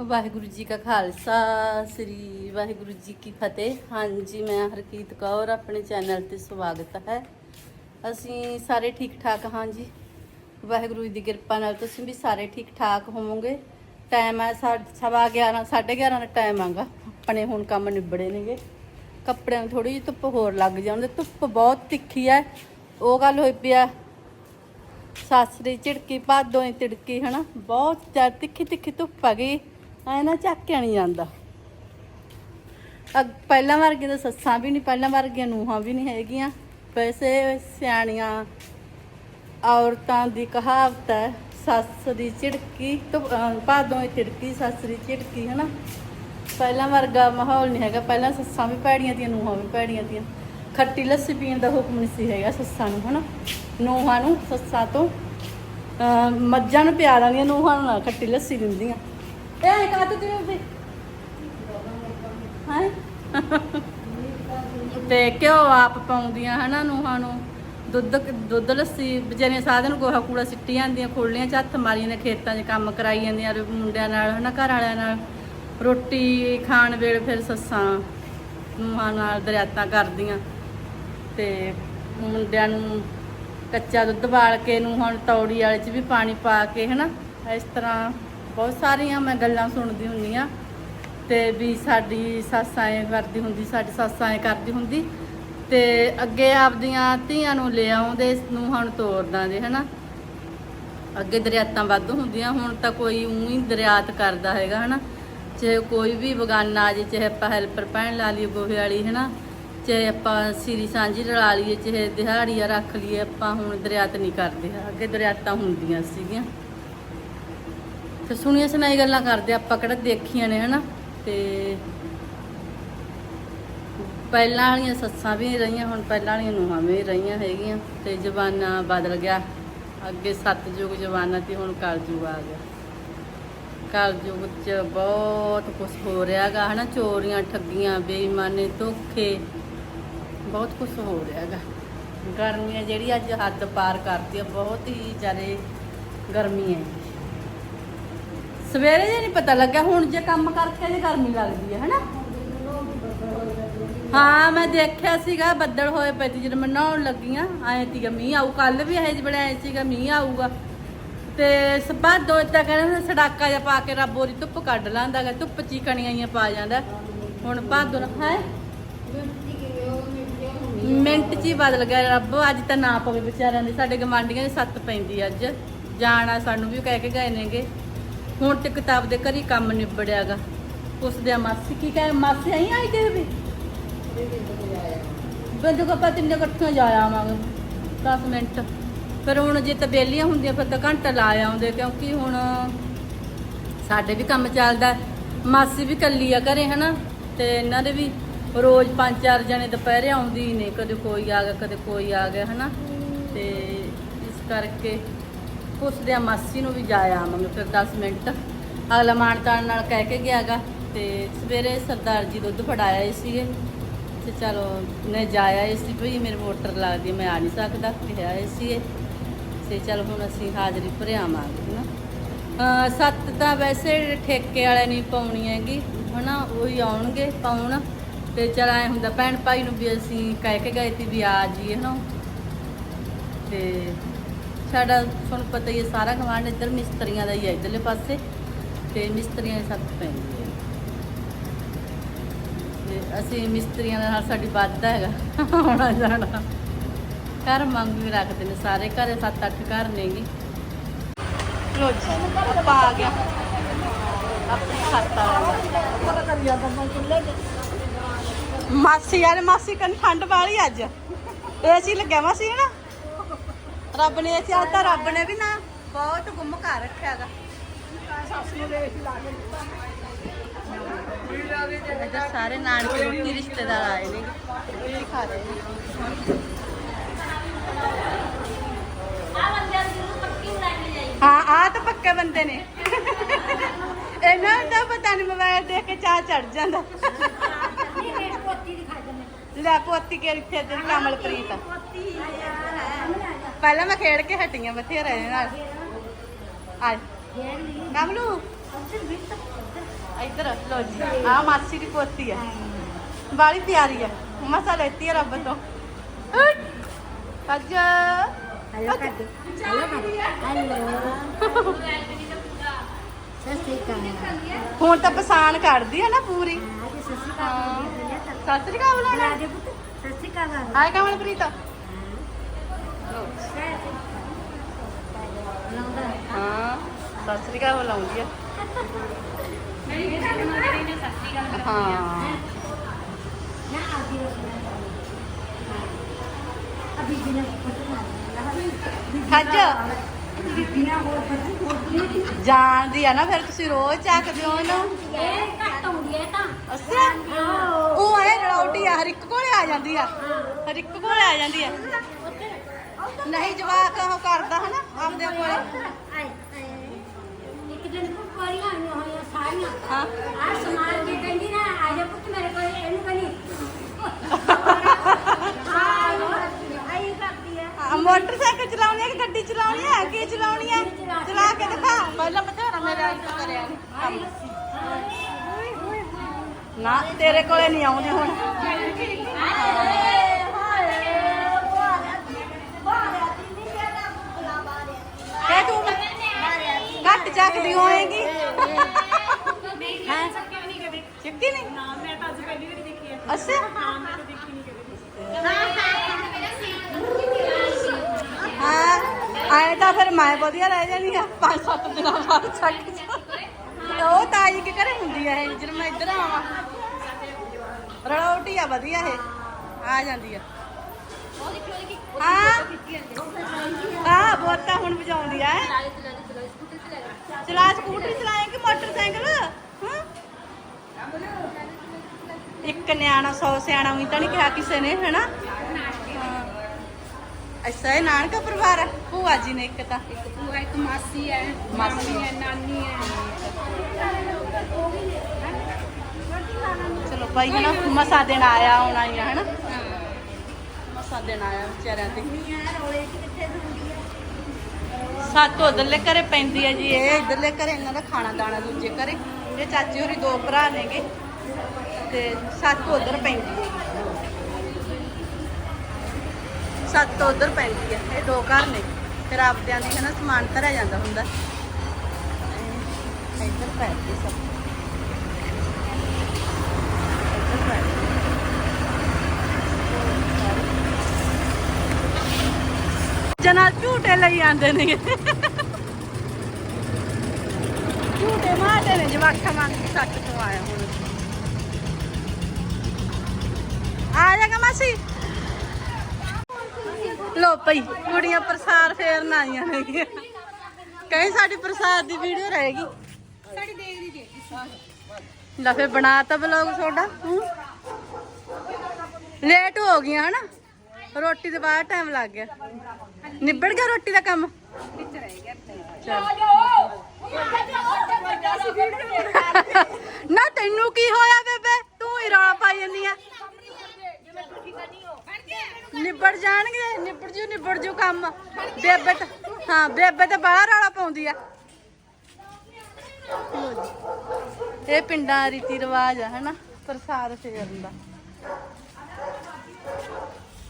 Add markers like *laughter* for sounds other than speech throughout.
ਵਾਹਿਗੁਰੂ ਜੀ ਕਾ ਖਾਲਸਾ, ਸ੍ਰੀ ਵਾਹਿਗੁਰੂ ਜੀ ਕੀ ਫਤਿਹ। ਹਾਂਜੀ, ਮੈਂ ਹਰਕੀਤ ਕੌਰ, ਆਪਣੇ ਚੈਨਲ ਤੇ ਸਵਾਗਤ ਹੈ। ਅਸੀਂ ਸਾਰੇ ਠੀਕ ਠਾਕ ਹਾਂ ਜੀ। ਵਾਹਿਗੁਰੂ ਜੀ ਦੀ ਕਿਰਪਾ ਨਾਲ ਤੁਸੀਂ ਵੀ ਸਾਰੇ ਠੀਕ ਠਾਕ ਹੋਵੋਗੇ। ਟਾਈਮ ਹੈ ਸਾ- ਸਵਾ 11 11:30 ਦਾ ਟਾਈਮ ਆਗਾ ਆਪਣੇ ਹੁਣ ਕੰਮ ਨਿਬੜੇ ਨੇਗੇ। ਕੱਪੜਿਆਂ ਨੂੰ ਥੋੜੀ ਜਿਹੀ ਧੁੱਪ ਹੋਰ ਲੱਗ ਜਾਣ ਜਾਂਦੇ ਧੁੱਪ ਬਹੁਤ ਤਿੱਖੀ ਹੈ। ਉਹ ਗੱਲ ਹੋਈ ਪਿਆ ਸਾਸਰੀ ਝਿੜਕੀ, ਭਾਦੋਂ ਹੀ ਤਿੜਕੀ, ਹਨਾ? ਬਹੁਤ ਜ਼ਿਆਦਾ ਤਿੱਖੀ ਤਿੱਖੀ ਧੁੱਪ ਆ ਗਈ ਐ ਨਾ ਚੱਕਿਆ ਨਹੀਂ ਜਾਂਦਾ। ਅਗ, ਪਹਿਲਾਂ ਵਰਗੀਆਂ ਤਾਂ ਸੱਸਾਂ ਵੀ ਨਹੀਂ, ਪਹਿਲਾਂ ਵਰਗੀਆਂ ਨੂਹਾਂ ਵੀ ਨਹੀਂ ਹੈਗੀਆਂ। ਵੈਸੇ ਸਿਆਣੀਆਂ ਔਰਤਾਂ ਦੀ ਕਹਾਵਤ ਹੈ, ਸੱਸ ਦੀ ਝਿੜਕੀ ਤੋਂ ਭਾਦੋਂ ਹੀ ਤਿੜਕੀ ਸੱਸ ਦੀ ਝਿੜਕੀ, ਹਨਾ? ਪਹਿਲਾਂ ਵਰਗਾ ਮਾਹੌਲ ਨਹੀਂ ਹੈਗਾ, ਪਹਿਲਾਂ ਸੱਸਾਂ ਵੀ ਭੈੜੀਆਂ ਦੀਆਂ ਨੂਹਾਂ ਵੀ ਭੈੜੀਆਂ ਦੀਆਂ ਖੱਟੀ ਲੱਸੀ ਪੀਣ ਦਾ ਹੁਕਮ ਨਹੀਂ ਸੀ ਹੈਗਾ ਸੱਸਾਂ ਨੂੰ, ਹਨਾ? ਨੂਹਾਂ ਨੂੰ ਸੱਸਾਂ ਤੋਂ ਮੱਝਾਂ ਨੂੰ ਪਿਆ ਦਿੰਦੀਆਂ ਨੂੰਹਾਂ ਨੂੰ ਨਾ ਖੱਟੀ ਲੱਸੀ ਦਿੰਦੀਆਂ। ਇਹ ਕਾ ਤੂੰ ਕਿਵੇਂ ਤੇ ਘਿਓ ਆਪ ਪਾਉਂਦੀਆਂ ਹਨਾ ਨੂੰਹਾਂ ਨੂੰ। ਦੁੱਧ ਦੁੱਧ ਲੱਸੀ, ਵਿਚਾਰੀਆਂ ਸਾਧਨ ਗੋਹਾ ਕੂੜਾ ਸਿੱਟੀ ਜਾਂਦੀਆਂ ਖੋਲੀਆਂ ਚ ਹੱਥ ਮਾਰੀਆਂ ਨੇ ਖੇਤਾਂ 'ਚ, ਕੰਮ ਕਰਾਈ ਜਾਂਦੀਆਂ ਮੁੰਡਿਆਂ ਨਾਲ ਹਨਾ ਘਰ ਵਾਲਿਆਂ ਨਾਲ। ਰੋਟੀ ਖਾਣ ਵੇਲੇ ਫਿਰ ਸੱਸਾਂ ਨੂੰਹਾਂ ਨਾਲ ਦਰਿਆਤਾਂ ਕਰਦੀਆਂ। ਤੇ ਮੁੰਡਿਆਂ ਨੂੰ ਕੱਚਾ ਦੁੱਧ ਬਾਲ ਕੇ ਨੂੰ ਹੁਣ ਤੌੜੀ ਵਾਲੇ 'ਚ ਵੀ ਪਾਣੀ ਪਾ ਕੇ ਹਨਾ, ਇਸ ਤਰ੍ਹਾਂ ਬਹੁਤ ਸਾਰੀਆਂ ਮੈਂ ਗੱਲਾਂ ਸੁਣਦੀ ਹੁੰਦੀ ਆ ਤੇ ਵੀ ਸਾਡੀ ਸੱਸ ਐਂ ਕਰਦੀ ਹੁੰਦੀ, ਸਾਡੀ ਸੱਸ ਐਂ ਕਰਦੀ ਹੁੰਦੀ ਤੇ ਅੱਗੇ ਆਪਦੀਆਂ ਧੀਆਂ ਨੂੰ ਲੈ ਆਉਂਦੇ ਨੂੰ ਹੁਣ ਤੋਰਦਾਂ ਦੇ ਹਨਾ। ਅੱਗੇ ਦਰਿਆਤਾਂ ਵੱਧ ਹੁੰਦੀਆਂ, ਹੁਣ ਤਾਂ ਕੋਈ ਉਹੀ ਦਰਿਆਤ ਕਰਦਾ ਹੈਗਾ, ਹਨਾ। ਚਾਹੇ ਕੋਈ ਵੀ ਬਗਾਨਾ ਆ ਜੇ, ਚਾਹੇ ਆਪਾਂ ਹੈਲਪਰ ਪੈਣ ਲਾ ਲਈਏ, ਗੋਹੇ ਵਾਲੀ, ਹਨਾ। ਚਾਹੇ ਆਪਾਂ ਸੀਰੀ ਸਾਂਝੀ ਰਲਾ ਲਈਏ, ਚਾਹੇ ਦਿਹਾੜੀਆ ਰੱਖ ਲਈਏ, ਆਪਾਂ ਹੁਣ ਦਰਿਆਤ ਨਹੀਂ ਕਰਦੇ, ਅੱਗੇ ਦਰਿਆਤਾਂ ਹੁੰਦੀਆਂ ਸੀਗੀਆਂ। ਤੇ ਸੁਣੀਆਂ ਸੁਣਾਈ ਗੱਲਾਂ ਕਰਦੇ ਆਪਾਂ ਕਿਹੜਾ ਦੇਖੀਆਂ ਨੇ, ਹਨਾ? ਤੇ ਪਹਿਲਾਂ ਵਾਲੀਆਂ ਸੱਸਾਂ ਵੀ ਰਹੀਆਂ, ਹੁਣ ਪਹਿਲਾਂ ਵਾਲੀਆਂ ਨੂੰਹਾਂ ਵੀ ਰਹੀਆਂ ਹੈਗੀਆਂ। ਤੇ ਜ਼ਮਾਨਾ ਬਦਲ ਗਿਆ। ਅੱਗੇ ਸਤਜੁਗ ਜ਼ਮਾਨਾ ਤੇ ਹੁਣ ਕਲਯੁਗ ਆ ਗਿਆ। ਕਲਯੁਗ 'ਚ ਬਹੁਤ ਕੁਝ ਹੋ ਰਿਹਾਗਾ ਹਨਾ? ਚੋਰੀਆਂ, ਠੱਗੀਆਂ, ਬੇਈਮਾਨੇ, ਧੋਖੇ, ਬਹੁਤ ਕੁਝ ਹੋ ਰਿਹਾਗਾ ਗਰਮੀਆਂ ਜਿਹੜੀ ਅੱਜ ਹੱਦ ਪਾਰ ਕਰਤੀ ਆ, ਬਹੁਤ ਹੀ ਜ਼ਿਆਦਾ ਗਰਮੀ ਹੈ। ਸਵੇਰੇ ਜੇ ਨਹੀਂ ਪਤਾ ਲੱਗਾ ਹੁਣ ਜੇ ਕੰਮ ਕਰਕੇ ਜੇ ਗਰਮੀ ਲੱਗਦੀ ਹੈ, ਹਨਾ? ਹਾਂ, ਮੈਂ ਦੇਖਿਆ ਸੀਗਾ, ਬੱਦਲ ਹੋਏ ਪਏ ਸੀ, ਜਦੋਂ ਮੈਂ ਨਹਾਉਣ ਲੱਗੀਆਂ ਆਏ ਸੀਗਾ ਮੀਂਹ ਆਊ। ਕੱਲ ਵੀ ਇਹ ਜਿਹੜੇ ਆਏ ਸੀਗਾ, ਮੀਂਹ ਆਊਗਾ। ਤੇ ਸਭਾ ਦੋ ਤਾਂ ਕਹਿੰਦੇ ਸੜਾਕਾ ਜਿਹਾ ਪਾ ਕੇ ਰੱਬ ਉਹਦੀ ਧੁੱਪ ਕੱਢ ਲਾਂਦਾਗਾ ਧੁੱਪ ਚੀਕਣੀਆਂ ਆਈਆਂ ਪਾ ਜਾਂਦਾ। ਹੁਣ ਭਾਦੋਂ ਹੈ? ਮਿੰਟ ਚ ਹੀ ਬਦਲ ਗਿਆ ਰੱਬ, ਅੱਜ ਤਾਂ ਨਾ ਪਵੇ ਵਿਚਾਰਿਆਂ ਦੇ, ਸਾਡੇ ਗਮਾਂਡੀਆਂ ਦੀ ਸੱਤ ਪੈਂਦੀ ਅੱਜ। ਜਾਣਾ ਸਾਨੂੰ ਵੀ ਕਹਿ ਕੇ ਗਏ ਨੇਗੇ। ਹੁਣ ਤੇ ਕਿਤਾਬ ਦੇ ਘਰੀ ਕੰਮ ਨਿਬੜਿਆਗਾ। ਪੁੱਛਦੇ ਆ ਮਾਸੀ, ਕੀ ਕਹੇ, ਮਾਸੀ ਆਈ ਆਈ ਤੇ ਵੀ ਬੰਦੂ ਕਪਾ ਤਿੰਨੇ ਇਕੱਠੀਆਂ ਜਾ ਆਵਾਂਗੇ 10 ਮਿੰਟ। ਫਿਰ ਹੁਣ ਜੇ ਤਬੇਲੀਆਂ ਹੁੰਦੀਆਂ, ਫਿਰ ਤਾਂ ਘੰਟਾ ਲਾ ਆਉਂਦੇ, ਕਿਉਂਕਿ ਹੁਣ ਸਾਡੇ ਵੀ ਕੰਮ ਚੱਲਦਾ। ਮਾਸੀ ਵੀ ਕੱਲੀ ਆ ਘਰੇ, ਹਨਾ? ਤੇ ਇਹਨਾਂ ਦੇ ਵੀ ਰੋਜ਼ ਪੰਜ ਚਾਰ ਜਣੇ ਦੁਪਹਿਰੇ ਆਉਂਦੀ ਨੇ, ਕਦੇ ਕੋਈ ਆ ਗਿਆ, ਕਦੇ ਕੋਈ ਆ ਗਿਆ, ਹਨਾ? ਤੇ ਇਸ ਕਰਕੇ ਪੁੱਛਦੇ ਆ ਮਾਸੀ ਨੂੰ ਵੀ ਜਾਇਆ ਆਵਾਂਗੇ ਫਿਰ 10 ਮਿੰਟ। ਅਗਲਾ ਮਾਨਤਾਨ ਨਾਲ ਕਹਿ ਕੇ ਗਿਆਗਾ ਤੇ ਸਵੇਰੇ ਸਰਦਾਰ ਜੀ ਦੁੱਧ ਫੜਾਇਆ ਹੀ ਸੀਗੇ ਤੇ ਚਲੋ ਨੇ ਜਾਇਆ ਇਸ ਸੀ ਵੀ ਮੇਰੇ ਮੋਟਰ ਲੱਗਦੀ ਹੈ, ਮੈਂ ਆ ਨਹੀਂ ਸਕਦਾ ਕਿਹਾ ਇਹ ਸੀ ਤੇ ਚਲ ਹੁਣ ਅਸੀਂ ਹਾਜ਼ਰੀ ਭਰੇ ਆਵਾਂਗੇ ਨਾ ਸੱਤ ਤਾਂ ਵੈਸੇ ਠੇਕੇ ਵਾਲੇ ਨਹੀਂ ਪਾਉਣੀ ਹੈਗੀ ਹਨਾ ਉਹੀ ਆਉਣਗੇ ਪਾਉਣ। ਤੇ ਚਲ ਐ ਹੁੰਦਾ ਭੈਣ ਭਾਈ ਨੂੰ ਵੀ ਅਸੀਂ ਕਹਿ ਕੇ ਗਏ ਸੀ ਵੀ ਆ ਜੀ ਹਨਾ। ਤੇ ਸਾਡਾ ਤੁਹਾਨੂੰ ਪਤਾ ਹੀ ਹੈ, ਸਾਰਾ ਗਵਾਂਢ ਇੱਧਰ ਮਿਸਤਰੀਆਂ ਦਾ ਹੀ ਹੈ, ਇੱਧਰਲੇ ਪਾਸੇ। ਤੇ ਮਿਸਤਰੀਆਂ ਸਭ ਸੱਤ ਪੈਂਦੀ ਹੈ। ਤੇ ਅਸੀਂ ਮਿਸਤਰੀਆਂ ਦੇ ਨਾਲ ਸਾਡੀ ਵਾਧਾ ਹੈਗਾ, ਆਉਣਾ ਜਾਣਾ। ਘਰ ਮੰਗ ਵੀ ਰੱਖਦੇ ਨੇ ਸਾਰੇ, ਘਰੇ 7-8 ਘਰ ਨੇਗੇ। ਲੋ ਜੀ, ਆਪਾਂ ਆ ਗਿਆ ਆਪਣੇ ਖਾਤਾ ਮਾਸੀ, ਯਾਰ ਮਾਸੀ ਕੰਨ ਠੰਡ ਵਾਲੀ ਅੱਜ। ਏਸੀ ਲੱਗਿਆ ਮਾਸੀ ਨਾ ਰੱਬ ਨੇ ਏਸੀ ਤਾਂ ਰੱਬ ਨੇ ਵੀ ਨਾ ਬਹੁਤ ਗੁੰਮ ਕਰ ਰੱਖਿਆਗਾ ਇੱਧਰ ਸਾਰੇ ਨਾਨਕੇ ਰੋਟੀ ਰਿਸ਼ਤੇਦਾਰ ਆਏ ਨੇ। ਰੋਟੀ ਖਾ ਰਹੇ ਨੇ ਹਾਂ ਆ ਤਾਂ ਪੱਕੇ ਬੰਦੇ ਨੇ। ਇਹਨਾਂ ਦਾ ਪਤਾ ਨਹੀਂ ਮੋਬਾਈਲ ਦੇਖ ਕੇ ਚਾਹ ਚੜ ਜਾਂਦਾ। ਲੈ ਪੋਤੀ ਕੇ ਇੱਥੇ ਤੇ ਕਮਲਪ੍ਰੀਤ। ਪਹਿਲਾਂ ਮੈਂ ਖੇਡ ਕੇ ਹਟੀਆਂ ਬਥੇਰੇ ਇਹਦੇ ਨਾਲ। ਆ ਕਮਲੂ। ਇੱਧਰ ਲੋ ਜੀ। ਆ ਮਾਸੀ ਦੀ ਪੋਤੀ ਹੈ ਬਾਲੀ ਪਿਆਰੀ ਹੈ ਮਸਾ ਲੈਤੀ ਹੈ ਰੱਬ ਤੋਂ। ਅੱਜ ਹੈਲੋ ਕਰ ਦੇ ਹੈਲੋ ਦੇ ਹੈਲੋ ਸਤਿ ਸ਼੍ਰੀ ਅਕਾਲ। ਹੁਣ ਤਾਂ ਪਛਾਣ ਕੱਢਦੀ ਹੈ ਨਾ ਪੂਰੀ। ਹਾਂ ਜੀ ਸਤਿ ਸ਼੍ਰੀ ਅਕਾਲ। ਸਤਿ ਸ੍ਰੀ ਅਕਾਲ ਬੁਲਾਣਾ। ਬੁਲਾ ਦੇ ਪੁੱਤ ਸਤਿ ਸ਼੍ਰੀ ਅਕਾਲ। ਹਾਏ ਕਮਲਪ੍ਰੀਤ। ਹਾਂ। ਸਤਿ ਸ੍ਰੀ ਅਕਾਲ ਬੁਲਾਉਂਦੀ ਆ। ਹਾਂ। ਨਾ ਖੱਜ। ਬਿਨਾ ਹੋਰ ਪਤਾ ਹੋਰ ਜਾਣਦੀ ਆ ਨਾ ਫਿਰ ਤੁਸੀਂ ਰੋਜ਼ ਚੱਕਦੇ ਹੋ ਇਹ ਹੈ ਅੱਛਾ ਉਹ ਐ ਰੌਟੀ ਆ ਹਰ ਇੱਕ ਕੋਲੇ ਆ ਜਾਂਦੀ ਆ। ਹਰ ਇੱਕ ਕੋਲੇ ਆ ਜਾਂਦੀ ਆ। ਨਹੀਂ ਜਵਾਕ ਉਹ ਕਰਦਾ ਹਨਾ ਆਪਦੇ ਕੋਲੇ। ਆਏ ਇੱਕ ਦਿਨ ਕੋ ਕੋਰੀਆਂ ਆਈਆਂ ਹੋਈਆਂ ਸਾਰੀਆਂ। ਹਾਂ। ਆ ਸਮਾਨ ਕੇ ਕਹਿੰਦੀ ਨਾ ਆ ਜਾ ਪੁੱਤ ਮੇਰੇ ਕੋਲ ਇਹਨੂੰ ਕਹਿੰਦੀ ਆਈ ਕਰਦੀ ਹੈ ਆ, ਮੋਟਰਸਾਈਕਲ ਚਲਾਉਣੀ ਹੈ ਕਿ ਗੱਡੀ ਚਲਾਉਣੀ ਹੈ ਕੀ ਚਲਾਉਣੀ ਹੈ ਚਲਾ ਕੇ ਦਿਖਾ। ਪਹਿਲਾਂ ਬਥੇਰਾ ਮੇਰੇ ਤੋਂ ਕਰਿਆ। ਕੰਮ। ਨਾ, ਤੇਰੇ ਕੋਲੇ ਨਹੀਂ ਆਉਂਦੇ ਹੁਣ। ਕਹਿ ਤੂੰ, ਘੱਟ ਚੱਕਦੀ ਹੋਏਗੀ। ਹਾਂ ਚੱਕੀ ਨਹੀਂ? ਨਾ ਮੈਂ ਤਾਂ ਅੱਜ ਪਹਿਲੀ ਵਾਰੀ ਦੇਖੀ ਹੈ ਅੱਛਾ। ਹਾਂ, ਆਏ ਤਾਂ ਫਿਰ ਮੈਂ ਵਧੀਆ ਰਹਿ ਜਾਣੀ ਆ, ਪੰਜ ਸੱਤ ਦਿਨਾਂ ਬਾਅਦ ਚੱਕ ਜਾ ਉਹ ਤਾਈ ਕੇ ਘਰੇ ਹੁੰਦੀ ਆ ਇਹ, ਜਦੋਂ ਮੈਂ ਇੱਧਰ ਆਵਾਂ। ਰੜੋਟੀ ਆ, ਵਧੀਆ ਇਹ। ਆ ਜਾਂਦੀ ਆ। ਹਾਂ ਹਾਂ ਬਹੁਤ ਹੁਣ ਵਜਾਉਂਦੀ ਆ। ਚਲਾ ਸਕੂਟਰੀ ਚਲਾਏ ਕਿ ਮੋਟਰਸਾਈਕਲ? ਹਾਂ? ਇੱਕ ਨਿਆਣਾ, ਸੌ ਸਿਆਣਾ ਵੀ ਤਾਂ ਨਹੀਂ ਕਿਹਾ ਕਿਸੇ ਨੇ, ਹੈਨਾ? ਐਸਾ ਇਹ ਨਾਨਕਾ ਪਰਿਵਾਰ ਹੈ ਭੂਆ ਜੀ ਨੇ ਇੱਕ ਤਾਂ। ਇੱਕ ਭੂਆ ਇੱਕ ਮਾਸੀ ਹੈ ਮਾਸੀ। ਹੈ ਨਾਨੀ ਹੈ। ਚਲੋ ਭਾਈ ਹਨਾ ਮਸਾ ਦਿਨ ਆਇਆ ਹੁਣ ਆਈ ਹਨਾ? ਮਸਾ ਦਿਨ ਆਇਆ ਵਿਚਾਰਿਆਂ ਤੇ। ਸੱਤ ਉਧਰਲੇ ਘਰੇ ਪੈਂਦੀ ਹੈ ਜੀ ਇਹ। ਇਧਰਲੇ ਘਰੇ ਇਹਨਾਂ ਦਾ ਖਾਣਾ ਦਾਣਾ ਦੂਜੇ ਘਰੇ। ਇਹ ਚਾਚੀ ਹੋਰੀ ਦੋ ਭਰਾ ਨੇਗੇ। ਤੇ ਸੱਤ ਉਧਰ ਪੈਂਦੀ ਹੈ। ਸੱਤ ਉਧਰ ਪੈਂਦੀ ਹੈ। ਇਹ ਦੋ ਘਰ ਨੇ। ਫਿਰ ਆਪਦਿਆਂ ਦੀ ਹਨਾ ਸਮਾਨ ਧਰਿਆ ਜਾਂਦਾ ਹੁੰਦਾ। ਇੱਧਰ ਪੈਂਦੀ ਸਭ। ਇੱਧਰ ਪੈਂਦੀ ਜਨਾ ਝੂਟੇ ਲਈ ਆਂਦੇ ਨੇ। ਝੂਟੇ ਮਾਰਦੇ ਨੇ ਜਵਾਖਾਂ ਮੰਗ ਕੇ ਸੱਟ ਤੋਂ ਆਇਆ ਹੁਣ। ਆ ਜਾਗਾ ਮਾਸੀ। ਲੋ ਪਈ ਕੁੜੀਆਂ ਪ੍ਰਸਾਰ ਫੇਰਨ ਆਈਆਂ ਨੇ ਕਹੀਂ ਸਾਡੀ ਪ੍ਰਸਾਦ ਦੀ ਵੀਡੀਓ ਰਹੇਗੀ ਸਾਡੀ ਦੇਖ ਦੀ ਦੇਖ ਲੈ ਫੇ ਬਣਾਤਾ ਬਲੌਗ ਤੁਹਾਡਾ। ਲੇਟ ਹੋ ਗਈਆਂ ਹਨਾ? ਰੋਟੀ ਦੇ ਬਾਅਦ ਟਾਈਮ ਲੱਗ ਗਿਆ। ਨਿਬੜ ਗਿਆ ਰੋਟੀ ਦਾ ਕੰਮ? ਵਿੱਚ ਰਹਿ ਗਿਆ ਚੱਲ। ਨਾ ਤੈਨੂੰ ਕੀ ਹੋਇਆ ਬੇਬੇ? ਤੂੰ ਹੀ ਰੌਲਾ ਪਾਈ ਜਾਂਦੀ ਆ। ਨਿਬੜ ਜਾਣਗੇ, ਨਿਬੜ ਜੂ ਨਿਬੜ ਜੂ ਕੰਮ। ਬੇਬੇ ਤਾਂ ਹਾਂ, ਬੇਬੇ ਤੇ ਬਾਹਰ ਰੌਲਾ ਪਾਉਂਦੀ ਆ। ਇਹ ਪਿੰਡਾਂ ਰੀਤੀ ਰਿਵਾਜ ਆ, ਹਨਾ? ਪ੍ਰਸਾਦ ਫੇਰਨ ਦਾ।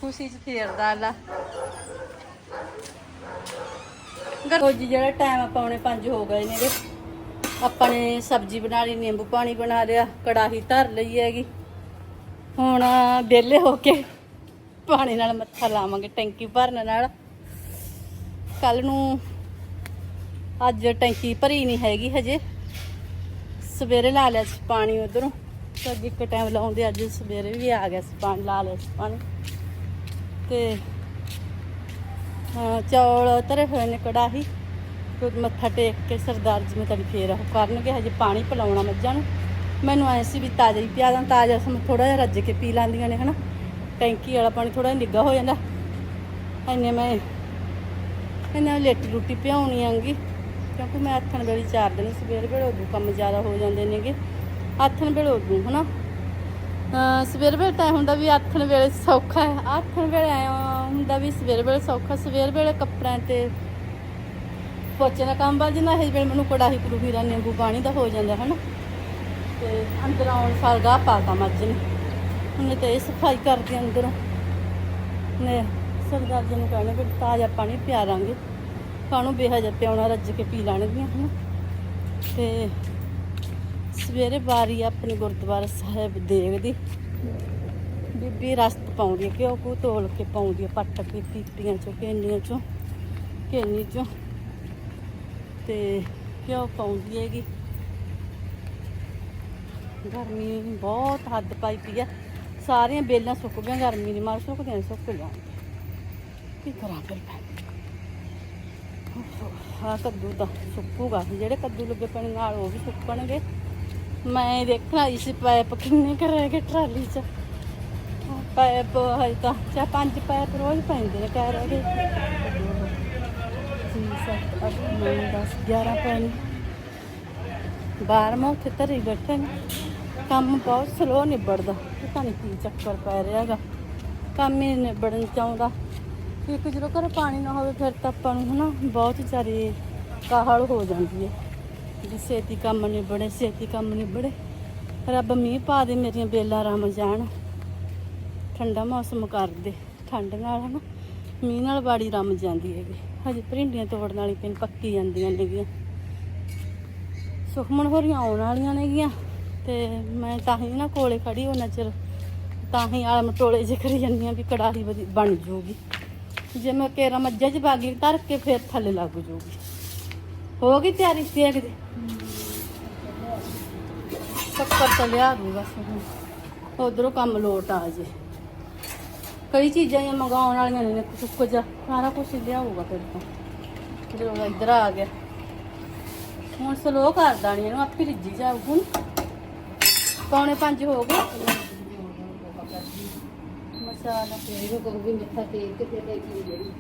ਖੁਸ਼ੀ ਚ ਫੇਰਦਾ ਅੱਲਾ ਰੋਜੀ ਜਿਹੜਾ ਟਾਈਮ ਆਪਾਂ ਪੌਣੇ 5 ਹੋ ਗਏ ਨੇਗੇ ਆਪਾਂ ਨੇ ਸਬਜ਼ੀ ਬਣਾ ਲਈ, ਨਿੰਬੂ ਪਾਣੀ ਬਣਾ ਲਿਆ, ਕੜਾਹੀ ਧਰ ਲਈ ਹੈਗੀ। ਹੁਣ, ਵਿਹਲੇ ਹੋ ਕੇ ਪਾਣੀ ਨਾਲ ਮੱਥਾ ਲਾਵਾਂਗੇ, ਟੈਂਕੀ ਭਰਨ ਨਾਲ। ਕੱਲ ਨੂੰ ਅੱਜ ਟੈਂਕੀ ਭਰੀ ਨਹੀਂ ਹੈਗੀ ਹਜੇ। ਸਵੇਰੇ ਲਾ ਲਿਆ ਸੀ ਪਾਣੀ ਉਧਰੋਂ। ਅੱਜ ਇੱਕ ਟਾਈਮ ਲਾਉਂਦੇ, ਅੱਜ ਸਵੇਰੇ ਵੀ ਆ ਗਿਆ ਸੀ ਪਾਣੀ, ਲਾ ਲਿਆ ਸੀ ਪਾਣੀ। ਤੇ ਚੌਲ ਧਰੇ ਹੋਏ ਨੇ ਕੜਾਹੀ। ਕੋਈ ਮੱਥਾ ਟੇਕ ਕੇ ਸਰਦਾਰ ਜੀ ਮਤਲਬ ਫੇਰ ਉਹ ਕਰਨਗੇ, ਹਜੇ ਪਾਣੀ ਪਿਲਾਉਣਾ ਮੱਝਾਂ ਨੂੰ। ਮੈਨੂੰ ਐ ਸੀ ਵੀ ਤਾਜ਼ਾ ਹੀ ਪਿਆ ਦਾਂ, ਤਾਜ਼ਾ ਸਮ ਥੋੜਾ ਜਿਹਾ ਰੱਜ ਕੇ ਪੀ ਲੈਂਦੀਆਂ ਨੇ, ਹਨਾ। ਟੈਂਕੀ ਵਾਲਾ ਪਾਣੀ ਥੋੜਾ ਜਿਹਾ ਨਿੱਘਾ ਹੋ ਜਾਂਦਾ। ਐਨੇ ਮੈਂ ਇਹਨਾਂ ਲੇਟੀ ਰੋਟੀ ਭਿਆਉਣੀ ਆਂਗੀ। ਕਿਉਂਕਿ ਮੈਂ ਆਥਣ ਵੇਲੇ ਚਾਰ ਦਿਨ ਸਵੇਰ ਵੇਲੇ ਉਦੋਂ ਕੰਮ ਜ਼ਿਆਦਾ ਹੋ ਜਾਂਦੇ ਨੇਗੇ। ਆਥਣ ਵੇਲੇ ਉਦੋਂ, ਹਨਾ? ਅਹ ਸਵੇਰ ਵੇਲੇ ਤਾਂ ਹੁੰਦਾ ਵੀ ਆਥਣ ਵੇਲੇ ਸੌਖਾ ਹੈ। ਆਥਣ ਵੇਲੇ ਐਂ ਹੁੰਦਾ ਵੀ ਸਵੇਰ ਵੇਲੇ ਸੌਖਾ, ਸਵੇਰ ਵੇਲੇ ਕੱਪੜਿਆਂ ਤੇ ਪੋਚੇ ਦਾ ਕੰਮ ਵੱਲ ਜਿੰਨਾ ਇਹ ਵੇਲੇ ਮੈਨੂੰ ਕੜਾਹੀ ਕੜੂਹੀ ਦਾ ਨਿੰਬੂ ਪਾਣੀ ਦਾ ਹੋ ਜਾਂਦਾ, ਹਨਾ? ਤੇ ਅੰਦਰ ਆਉਣ ਸਾਲ ਗਾਹ ਪਾਤਾ ਮੱਝ ਨੇ। ਉਹਨੇ ਤੇ ਇਹ ਸਫ਼ਾਈ ਕਰਦੀ ਅੰਦਰੋਂ। ਨੇ ਸਰਦਾਰ ਜੀ ਨੂੰ ਕਹਿਣਾ ਕਿ ਤਾਜ਼ਾ ਪਾਣੀ ਪਿਆ ਲਾਂਗੇ ਪਿਆਰਾਂਗੇ। ਕਾਹਨੂੰ ਬੇਹਜਾ ਪਿਆਉਣਾ, ਰੱਜ ਕੇ ਪੀ ਲੈਣਗੀਆਂ, ਹਨ? ਤੇ ਸਵੇਰੇ ਵਾਰੀ ਆਪਣੇ ਗੁਰਦੁਆਰਾ ਸਾਹਿਬ ਦੇਖਦੀ। ਬੀਬੀ ਰਸਤ ਪਾਉਂਦੀ ਹੈ ਘਿਓ ਕੂ ਤੋਲ ਕੇ ਪਾਉਂਦੀ ਹੈ ਪੱਟ ਕੇ ਪੀਪੀਆਂ ਚੋਂ, ਕੇਨੀਆਂ ਚੋਂ, ਕੇਨੀ ਚੋਂ। ਤੇ ਘਿਓ ਪਾਉਂਦੀ ਹੈਗੀ। ਗਰਮੀ ਬਹੁਤ ਹੱਦ ਪਾਈ ਪਈ ਹੈ ਸਾਰੀਆਂ ਬੇਲਾਂ ਸੁੱਕ ਗਈਆਂ, ਗਰਮੀ ਦੀ ਮਾਰ ਸੁੱਕਦੀਆਂ ਸੁੱਕ ਜਾਣ ਕੀ ਕਰਾਂ ਫਿਰ ਮੈਂ ਹਾਂ ਕੱਦੂ ਤਾਂ ਸੁੱਕੂਗਾ, ਜਿਹੜੇ ਕੱਦੂ ਲੱਗੇ ਪਣੇ ਨਾਲ ਉਹ ਵੀ ਸੁੱਕਣਗੇ। ਮੈਂ ਦੇਖਣਾ ਇਸ ਪਾਈਪ ਕਿੰਨੇ ਕੁ ਰਹਿ ਟਰਾਲੀ 'ਚ। ਪਾਈਪ ਹਜੇ ਤਾਂ ਚਾ ਪੰਜ ਪਾਈਪ ਰੋਜ਼ ਪੈਂਦੇ ਨੇ, ਕਹਿ ਰਹੇ ਜੀ ਸੱਤ ਅੱਠ, ਨੌ 10 11 ਪੈਣ। ਬਾਹਰ ਮੈਂ ਉੱਥੇ ਧਰੀ ਬੈਠੇ ਨੇ। ਕੰਮ ਬਹੁਤ ਸਲੋ ਨਿਬੜਦਾ। ਪਤਾ ਨਹੀਂ ਕੀ ਚੱਕਰ ਪੈ ਰਿਹਾਗਾ ਕੰਮ ਹੀ ਨਿਬੜਨ ਚਾਹੁੰਦਾ ਇੱਕ ਜਦੋਂ ਘਰੇ ਪਾਣੀ ਨਾ ਹੋਵੇ, ਫਿਰ ਤਾਂ ਆਪਾਂ ਨੂੰ ਹਨਾ ਬਹੁਤ ਜ਼ਿਆਦਾ ਕਾਹਲ ਹੋ ਜਾਂਦੀ ਹੈ ਵੀ ਛੇਤੀ ਕੰਮ ਨਿਬੜੇ, ਛੇਤੀ ਕੰਮ ਨਿਬੜੇ। ਰੱਬ ਮੀਂਹ ਪਾ ਦੇ ਮੇਰੀਆਂ ਬੇਲਾਂ ਰਮ ਜਾਣ। ਠੰਡਾ ਮੌਸਮ ਕਰ ਦੇ। ਠੰਡ ਨਾਲ ਹਨਾ ਮੀਂਹ ਨਾਲ ਬਾੜੀ ਰਮ ਜਾਂਦੀ ਹੈਗੀ। ਹਜੇ ਭਰਿੰਡੀਆਂ ਤੋੜਨ ਵਾਲੀ ਪੈਨ ਪੱਕੀ ਜਾਂਦੀਆਂ ਨੇਗੀਆਂ। ਸੁਖਮਨ ਹੋਰੀਆਂ ਆਉਣ ਵਾਲੀਆਂ ਨੇਗੀਆਂ। ਤੇ ਮੈਂ ਤਾਂ ਹੀ ਨਾ ਕੋਲੇ ਖੜੀ ਉਹਨਾਂ ਚਿਰ, ਤਾਂ ਹੀ ਆਲਮ ਟੋਲੇ ਜੇ ਕਰੀ ਜਾਂਦੀ ਹਾਂ ਵੀ ਕੜਾਹੀ ਵਧੀ ਬਣ ਜਾਊਗੀ ਜੇ ਮੈਂ ਕੇਰਾ ਮੱਝਾਂ 'ਚ ਬਾਗੀ ਧਰ ਕੇ ਫਿਰ ਥੱਲੇ ਲੱਗ ਜਾਊਗੀ ਹੋ ਗਈ ਤਿਆਰੀ ਦੇਖਦੇ ਸ਼ੱਕਰ ਤਾਂ ਲਿਆ ਦੂੰ ਬਸ ਉਧਰੋਂ ਕੰਮ ਲੋਟ ਆ ਜੇ। ਕਈ ਚੀਜ਼ਾਂ ਇਹ ਮੰਗਾਉਣ ਵਾਲੀਆਂ ਨੇ ਕੁਝ ਕੁਝ ਸਾਰਾ ਕੁਝ ਲਿਆਊਗਾ ਫਿਰ ਤਾਂ। ਜਦੋਂ ਇੱਧਰ ਆ ਗਿਆ। ਹੁਣ ਸਲੋ ਕਰ ਦਾਣੀ ਇਹਨੂੰ ਅੱਖੀ ਰਿੱਜੀ ਜਾਊ ਹੁਣ। ਪੌਣੇ ਪੰਜ ਹੋ ਗਏ। ਮਸਾਲਾ ਇਹਨੂੰ ਕਹੂਗੀ ਮਿੱਠਾ ਤੇਲ ਕਿਤੇ ਤੇ ਕੀ ਜਿਹੜੀ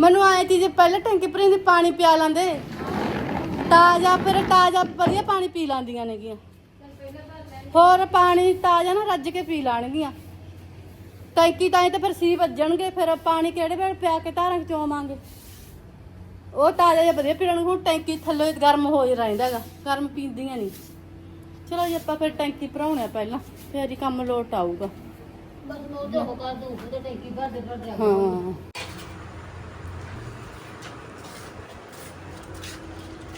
ਮੈਨੂੰ ਆਏ ਤੀ ਜੇ ਪਹਿਲਾਂ ਟੈਂਕੀ ਭਰੀ ਦੀ ਪਾਣੀ ਪਿਆ ਲਾਂਦੇ। ਤਾਜ਼ਾ ਫਿਰ ਤਾਜ਼ਾ ਵਧੀਆ ਪਾਣੀ ਪੀ ਲਾਂਦੀਆਂ ਨੇਗੀਆਂ। ਹੋਰ ਪਾਣੀ ਤਾਜ਼ਾ ਨਾ ਰੱਜ ਕੇ ਪੀ ਲਾਣਗੀਆਂ। ਟੈਂਕੀ ਤਾਂ ਹੀ ਤਾਂ ਫਿਰ ਸੀ ਵੱਜਣਗੇ ਫਿਰ ਪਾਣੀ ਕਿਹੜੇ ਵੇਲੇ ਪਿਆ ਕੇ ਧਾਰਾਂ ਚ ਚੋਵਾਂਗੇ। ਉਹ ਤਾਜ਼ਾ ਜਿਹਾ ਵਧੀਆ ਪੀਣਗੇ ਹੁਣ ਟੈਂਕੀ ਥੱਲੇ ਗਰਮ ਹੋ ਹੀ ਰਹਿੰਦਾਗਾ ਗਰਮ ਪੀਂਦੀਆਂ ਨਹੀਂ। ਚਲੋ ਜੀ ਆਪਾਂ ਫਿਰ ਟੈਂਕੀ ਭਰਾਉਣੇ ਆ ਪਹਿਲਾਂ ਫਿਰ ਹੀ ਕੰਮ ਲੋਟ ਆਊਗਾ। ਬਸ ਮੈਂ ਉਹਦੇ ਹੋ ਕਰ ਦੂੰ ਉਹਦੇ ਟੈਂਕੀ ਭਰ ਦੇ ਭਰ ਦੇ ਹਾਂ।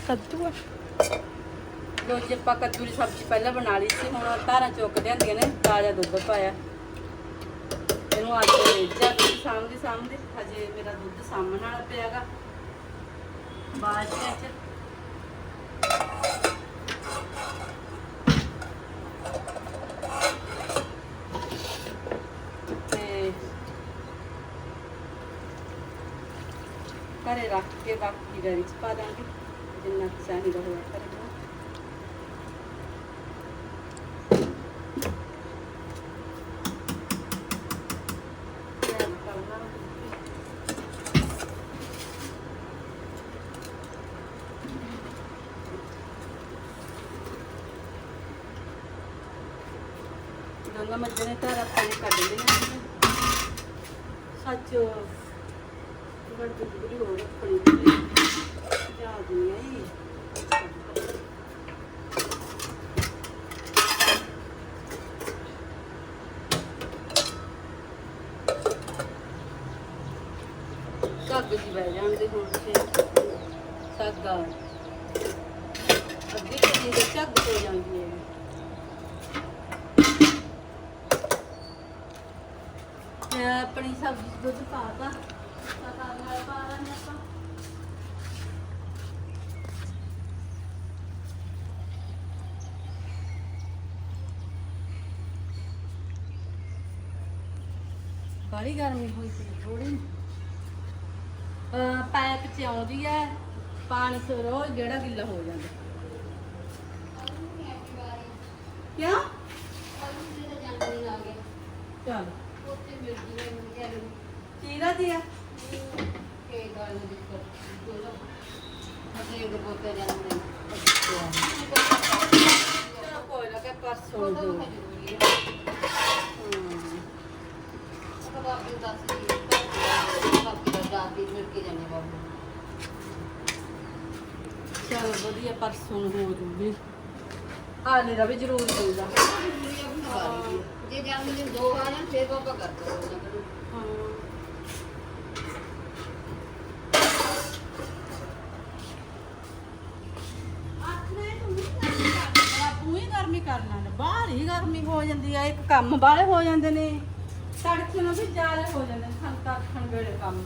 ਕੱਦੂ ਆ। ਲੋ ਜੀ ਆਪਾਂ ਕੱਦੂ ਦੀ ਸਬਜ਼ੀ ਪਹਿਲਾਂ ਬਣਾ ਲਈ ਸੀ ਹੁਣ ਧਾਰਾਂ ਚੁੱਕ ਲਿਆਂਦੀਆਂ ਨੇ ਤਾਜ਼ਾ ਦੁੱਧ ਪਾਇਆ। ਇਹਨੂੰ ਅੱਜ ਰੇਜਾ ਦੀ ਸਾਹਮਣੇ ਸਾਹਮਣੇ ਹਜੇ ਮੇਰਾ ਦੁੱਧ ਸਾਹਮਣ ਵਾਲਾ ਪਿਆਗਾ ਬਾਜੀਆਂ ਚ ਤੇ ਘਰੇ ਰੱਖ ਕੇ ਚ ਪਾ ਦਾਂਗੇ। ਜਿੰਨਾ ਕੁ ਚਾਹੀਦਾ ਹੋਇਆ ਕਰਾਂਗੇ ਦੋਨਾਂ ਮੱਝਾਂ ਨੇ ਧਾਰਾ ਪਾਣੀ ਕੱਢ ਲਿਆ ਸੱਚ ਬੜੀ ਬੁਰੀ ਹੋ ਰੱਖਣੀ ਜਾ ਦੁਨੀਆ ਹੀ ਕੱਗ ਜੀ ਬਹਿ ਜਾਂਦੇ ਹੁਣ ਤੇ। ਸਾਗਾ ਅੱਗੇ ਕਦੀ ਦੇ ਝੱਗ ਹੋ ਜਾਂਦੀ ਹੈ। ਮੈਂ ਆਪਣੀ ਸਬਜ਼ੀ ਦੁੱਧ ਪਾਤਾ ਪਤਾ ਨਾਲ ਪਾ ਲਾਂਗੇ ਆਪਾਂ ਬੜੀ ਗਰਮੀ ਹੋਈ ਸੀ ਥੋੜੀ ਪਾਈਪ ਚ ਆਉਂਦੀ ਹੈ ਪਾਣੀ ਸ ਰੋਜ਼ ਜਿਹੜਾ ਗਿੱਲਾ ਹੋ ਜਾਂਦਾ। ਕਿਉਂ? ਚੱਲ। ਚੀਰਾ ਦੀ ਆ? ਚਲੋ ਕੋਈ ਨਾ ਕਿ ਪਰਸੋਂ ਚਲ ਵਧੀਆ ਪਰਸੋਂ ਨੂੰ ਹੋ ਜੂਗੀ। ਆਲੇ ਦਾ ਵੀ ਜ਼ਰੂਰ ਦਊਗਾ ਜੇ ਜਨਮ ਦਿਨ ਦੋ ਆ ਨਾ ਫੇਰ ਬਾਬਾ ਕਰ ਦੋ। ਤੂੰ ਹੀ। ਗਰਮੀ ਕਰਨਾ ਨੇ ਬਾਹਰ ਹੀ ਗਰਮੀ ਹੋ ਜਾਂਦੀ ਆ ਇੱਕ ਕੰਮ ਵਾਲੇ ਹੋ ਜਾਂਦੇ ਨੇ। ਤੜਕੇ ਨੂੰ ਵੀ ਜ਼ਿਆਦਾ ਹੋ ਜਾਂਦੇ ਨੇ ਸਾਨੂੰ ਤਾਂ ਅੱਖਣ ਵੇਲੇ ਕੰਮ।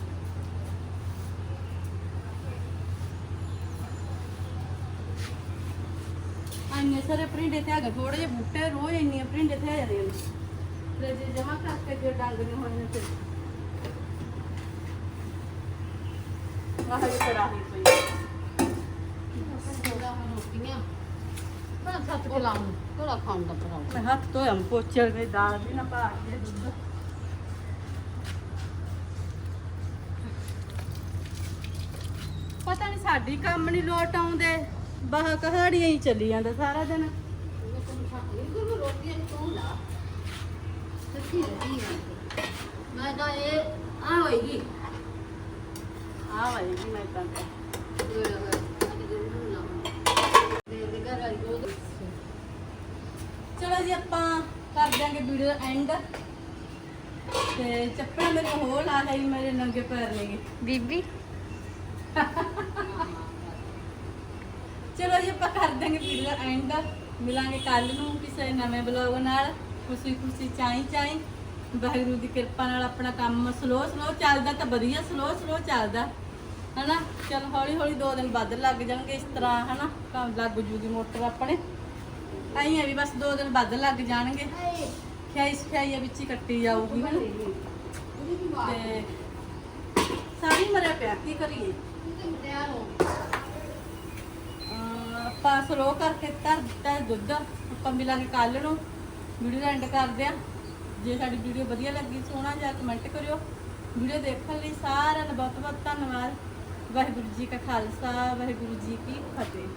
ਅੰਨੇ ਸਾਰੇ ਪ੍ਰਿੰਡੇ ਤੇ ਹੈਗੇ ਥੋੜੇ ਜਿਹੇ ਬੂਟੇ, ਰੋਜ਼ ਇੰਨੀਆਂ ਪ੍ਰਿੰਡੇ ਤੇ ਆ ਜਾਂਦੀਆਂ ਨੇ। ਫਿਰ ਜੇ ਜਮਾ ਕਰਕੇ ਜੇ ਡੰਗ ਨਹੀਂ ਹੋਣੇ ਤੇ। ਆਹ ਇਹ ਕੜਾਹੀ ਪਈ। ਰੋਟੀਆਂ ਬੜਾ ਸੱਤ ਕੇ ਥੋੜਾ ਖਾਣ ਦਾ ਪਰਾਉ ਮੈਂ ਹੱਥ ਧੋਇਆ ਪੋਚੇ ਗਏ ਦਾਲ ਵੀ ਨਾ ਪਾ ਕੇ ਦੁੱਧ ਪਤਾ ਨਹੀਂ ਸਾਡੀ ਕੰਮ ਨਹੀਂ ਲੋਟ ਆਉਂਦੇ। ਬਾਹ ਕਹਾੜੀਆਂ ਹੀ ਚੱਲੀ ਜਾਂਦਾ ਸਾਰਾ ਦਿਨ। ਰੋਟੀਆਂ ਤੂੰ ਲਾ ਸੱਚੀ ਰਹੀ ਮੈਂ ਤਾਂ। ਇਹ ਆ ਹੋਏਗੀ ਆ ਵਾਲੀ ਜੀ ਮੈਂ ਤਾਂ ਚਲੋ ਜੀ ਆਪਾਂ ਕਰ ਦਿਆਂਗੇ ਵੀਡੀਓ ਐਂਡ। ਤੇ ਚੱਪਲਾਂ ਮੇਰੇ ਹੋ ਲਾ ਹੈ ਮੇਰੇ ਨੰਗੇ ਪੈਰ ਨੇਗੇ। ਬੀਬੀ *laughs* ਚਲੋ ਜੀ ਆਪਾਂ ਕਰ ਐਂਡ ਮਿਲਾਂਗੇ ਕੱਲ ਨੂੰ ਕਿਸੇ ਨਵੇਂ ਬਲੌਗ ਨਾਲ। ਖੁਸ਼ੀ ਖੁਸ਼ੀ, ਚਾਈ ਚਾਈ। ਵਾਹਿਗੁਰੂ ਦੀ ਕਿਰਪਾ ਨਾਲ ਆਪਣਾ ਕੰਮ ਸਲੋ ਸਲੋ ਚੱਲਦਾ ਤਾਂ ਵਧੀਆ ਸਲੋ ਸਲੋ ਚੱਲਦਾ। ਹਨਾ? ਚਲ ਹੌਲੀ ਹੌਲੀ ਦੋ ਦਿਨ ਵੱਧ ਲੱਗ ਜਾਣਗੇ ਇਸ ਤਰ੍ਹਾਂ, ਹਨਾ? ਕੰਮ ਲੱਗ ਜੂਗੀ ਮੋਟਰ ਆਪਣੇ। ਆਈਆਂ ਵੀ ਬਸ ਦੋ ਦਿਨ ਵੱਧ ਲੱਗ ਜਾਣਗੇ। ਖਿਆਈ ਸਖਿਆਈ ਵਿੱਚ ਹੀ ਕੱਟੀ ਜਾਊਗੀ, ਹਨਾ? ਤੇ ਸਾਰੀ ਮਰਿਆ ਪਿਆ, ਕੀ ਕਰੀਏ? ਅਹ ਆਪਾਂ ਸਲੋ ਕਰਕੇ ਧਰ ਦਿੱਤਾ ਹੈ ਦੁੱਧ। ਆਪਾਂ ਮਿਲਾਂਗੇ ਕੱਲ ਨੂੰ ਵੀਡੀਓ ਐਂਡ ਕਰਦੇ ਆ ਜੇ ਸਾਡੀ ਵੀਡੀਓ ਵਧੀਆ ਲੱਗੀ, ਸੋਹਣਾ ਜਿਹਾ ਕਮੈਂਟ ਕਰਿਓ। ਵੀਡੀਓ ਦੇਖਣ ਲਈ ਸਾਰਿਆਂ ਦਾ ਬਹੁਤ ਬਹੁਤ ਧੰਨਵਾਦ। ਵਾਹਿਗੁਰੂ ਜੀ ਕਾ ਖਾਲਸਾ, ਵਾਹਿਗੁਰੂ ਜੀ ਕੀ ਫਤਿਹ।